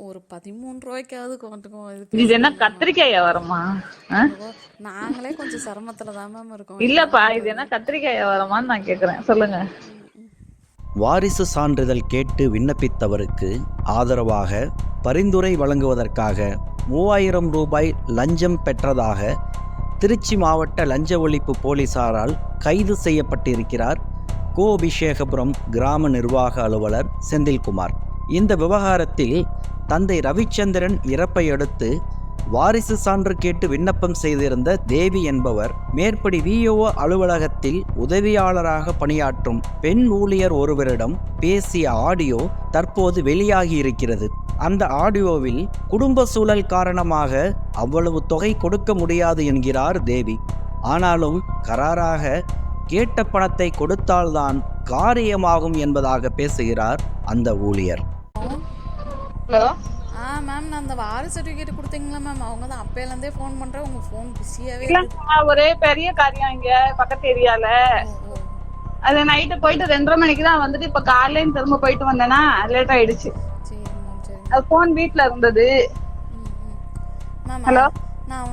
ஒரு பதிமூணு ரூபாய்க்காவது கொண்டுக்கும் இது என்ன கத்திரிக்காய் வியாபாரமா ஆ? நாங்களே கொஞ்சம் சிரமத்துல தான் மேம் இருக்கோம். இல்லப்பா இது என்ன கத்திரிக்காய் வியாபாரமான்னு நான் கேக்குறேன். சொல்லுங்க. வாரிசு சான்றிதழ் கேட்டு விண்ணப்பித்தவருக்கு ஆதரவாக பரிந்துரை வழங்குவதற்காக மூவாயிரம் ரூபாய் லஞ்சம் பெற்றதாக திருச்சி மாவட்ட லஞ்ச ஒழிப்பு போலீசாரால் கைது செய்யப்பட்டிருக்கிறார் கோபிஷேகபுரம் கிராம நிர்வாக அலுவலர் செந்தில்குமார். இந்த விவகாரத்தில் தந்தை ரவிச்சந்திரன் இறப்பை அடுத்து வாரிசு சான்று கேட்டு விண்ணப்பம் செய்திருந்த தேவி என்பவர் மேற்படி விஓஓ அலுவலகத்தில் உதவியாளராக பணியாற்றும் பெண் ஊழியர் ஒருவரிடம் பேசிய ஆடியோ தற்போது வெளியாகி இருக்கிறது. அந்த ஆடியோவில் குடும்ப சூழல் காரணமாக அவ்வளவு தொகை கொடுக்க முடியாது என்கிறார் தேவி. ஆனாலும் கராராக கேட்ட பணத்தை கொடுத்தால்தான் காரியமாகும் என்பதாக பேசுகிறார் அந்த ஊழியர். ஹலோ? ஆ மேம் நான் அந்த வாரி சர்டிஃபிகேட் கொடுத்தீங்களா மேம் அவங்க தான் அப்பையிலேருந்தே ஃபோன் பண்ணுறேன் உங்கள் ஃபோன் பிஸியாகவே இல்லம்மா ஒரே பெரிய காரியம் இங்க பக்கத்து ஏரியால. அது நைட்டு போயிட்டு ரெண்டரை மணிக்கு தான் வந்துட்டு இப்ப காலையில திரும்ப போயிட்டு வந்தேனா லேட் ஆயிடுச்சு. அது போன் வீட்ல இருந்தது. Ma'am Hello? நான்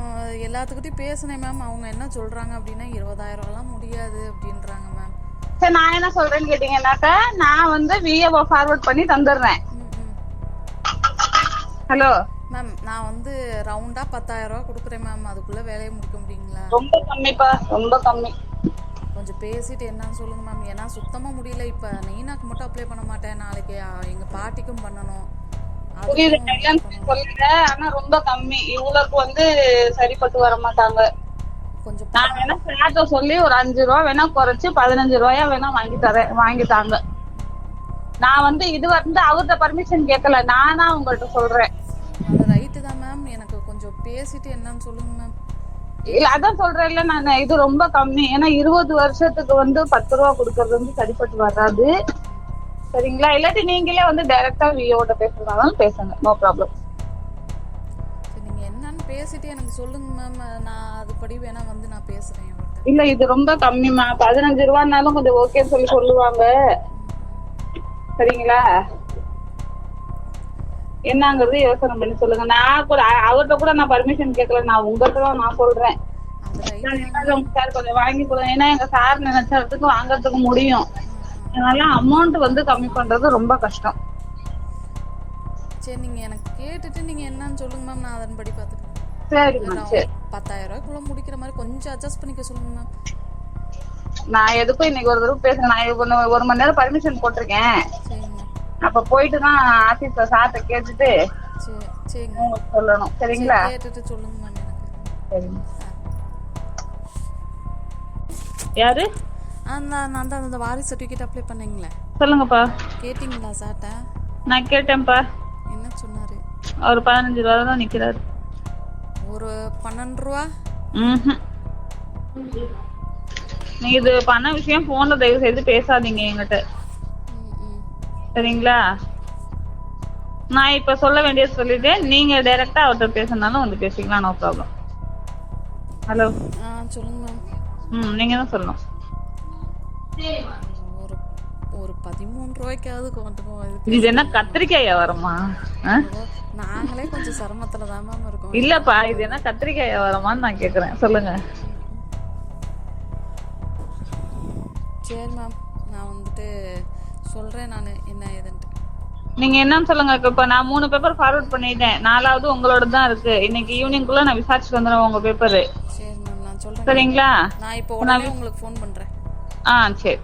எல்லாத்துக்கிட்டையும் பேசினேன் மேம் அவங்க என்ன சொல்கிறாங்க அப்படின்னா இருபதாயிரம்லாம் முடியாது அப்படின்றாங்க மேம் சரி நான் என்ன சொல்றேன்னு கேட்டீங்கன்னாக்கா நான் வந்து விஏஓ ஃபார்வர்ட் பண்ணி தந்துடுறேன். ஹலோ. மேம் நான் வந்து ரவுண்டாக பத்தாயிரம் ரூபா கொடுக்குறேன் மேம். அதுக்குள்ளே வேலையை முடிக்க முடியுங்களா? ரொம்ப கம்மிப்பா ரொம்ப கம்மி. கொஞ்சம் பேசிட்டு என்னன்னு சொல்லுங்க மேம். ஏன்னா சுத்தமாக முடியல. இப்போ நெய்னாக்கு மட்டும் அப்ளை பண்ண மாட்டேன். நாளைக்கு எங்கள் பாட்டிக்கும் பண்ணணும். புரியுது. சொல்லல ஆனா ரொம்ப கம்மி. இவ்வளவுக்கு வந்து சரிப்பட்டு வர மாட்டாங்க. கொஞ்சம் நான் வேணா சார்ட்ட சொல்லி ஒரு அஞ்சு ரூபா வேணா குறைச்சு பதினஞ்சு ரூபாயா வேணா வாங்கி தரேன் வாங்கிட்டாங்க நான் வந்து இது வந்து அவர்கிட்ட பர்மிஷன் கேட்கல. நானா உங்கள்ட்ட சொல்றேன். மேம் எனக்கு கொஞ்சம் பேசிட்டு என்னன்னு சொல்லுங்க மேம் இல்ல அதான் சொல்றேன் இல்ல நான். இது ரொம்ப கம்மி. ஏன்னா இருபது வருஷத்துக்கு வந்து பத்து ரூபா கொடுக்கறது வந்து சரிப்பட்டு வராது. சரிங்களா? இல்லாட்டி நீங்களே வந்து டைரக்டா வியோட பேசுறதாலும் பேசுங்க. நோ ப்ராப்ளம் சரி நீங்கள் என்னன்னு பேசிட்டு எனக்கு சொல்லுங்க மேம் நான் அதுபடி வேணா வந்து நான் அவர்கிட்ட இல்ல இது ரொம்ப கம்மிமா பதினஞ்சு ரூபான்னாலும் கொஞ்சம் ஓகேன்னு சொல்லி சொல்லுவாங்க. சரிங்களா? என்னங்கிறது யோசனை பண்ணி சொல்லுங்க. நான் கூட அ- அவர்ட்ட கூட நான் பர்மிஷன் கேட்கல நான் உங்கள்கிட்ட தான் நான் சொல்றேன். சார் கொஞ்சம் வாங்கி கொடுங்க ஏன்னா எங்க சார் நினைச்சதுக்கு வாங்குறதுக்கு முடியும். அதனால அமௌண்ட் வந்து கம்மி பண்றது ரொம்ப கஷ்டம். சரி நீங்கள் எனக்கு கேட்டுட்டு நீங்கள் என்னன்னு சொல்லுங்க மேம் நான் அதன்படி பார்த்துக்கிறேன். சரிம்மா சரி. பத்தாயிரம் ரூபாய்க்குள்ள முடிக்கிற மாதிரி கொஞ்சம் அட்ஜஸ்ட் பண்ணிக்க சொல்லுங்க மேம் நான் எதுக்கும் இன்னைக்கு ஒரு தடவை பேசுறேன். நான் ஒரு- மணி நேரம் பர்மிஷன் போட்டிருக்கேன். அப்ப போயிட்டு தான் ஆபீஸ்ல சார்ட்ட கேட்டுட்டு உங்களுக்கு சொல்லணும். சரிங்களா? சொல்லுங்க சரிங்க. யாரு? அந்த நான் தான் அந்த வாரிசு சர்டிஃபிகேட் அப்ளை பண்ணீங்களே? சொல்லுங்கப்பா. கேட்டிங்களா சார்ட்ட? நான் கேட்டேன்ப்பா. என்ன சொன்னார்? அவர் பதினஞ்சு ரூபா தான் நிக்கிறாரு. ஒரு பன்னெண்டு ரூபா? ம்ஹும். நீ இது பண்ண விஷயம் போன்ல தயவு செய்து பேசாதீங்க என்கிட்ட. சரிங்களா? நான் இப்ப சொல்ல வேண்டியது சொல்லிட்டேன் நீங்க டைரக்டா அவர்கிட்ட பேசினாலும் வந்து பேசிக்கலாம் நோ ப்ராப்ளம் ஹலோ சொல்லுங்க ம் நீங்க தான் சொல்லணும். ஒரு ஒரு பதிமூணு ரூபாய்க்காவது கொண்டுக்கும் இது என்ன கத்திரிக்காய் வியாபாரமா ஆ? நாங்களே கொஞ்சம் சிரமத்துல தான் மேம் இருக்கோம். இல்லப்பா இது என்ன கத்திரிக்காய் வியாபாரமான்னு நான் கேக்குறேன். சொல்லுங்க. சரி மேம் நான் வந்துட்டு சொல்றேன் நான் என்ன ஏதுன்ட்டு. நீங்க என்னன்னு சொல்லுங்க இப்ப நான் மூணு பேப்பர் ஃபார்வர்ட் பண்ணிட்டேன். நாலாவது உங்களோட தான் இருக்கு. இன்னைக்கு ஈவினிங்குள்ள நான் விசாரிச்சுட்டு வந்துடுவேன் உங்க பேப்பர் சரி மேம் நான் சொல்றேன். சரிங்களா? நான் இப்போ உடனே உங்களுக்கு ஃபோன் பண்றேன். ஆ சரி.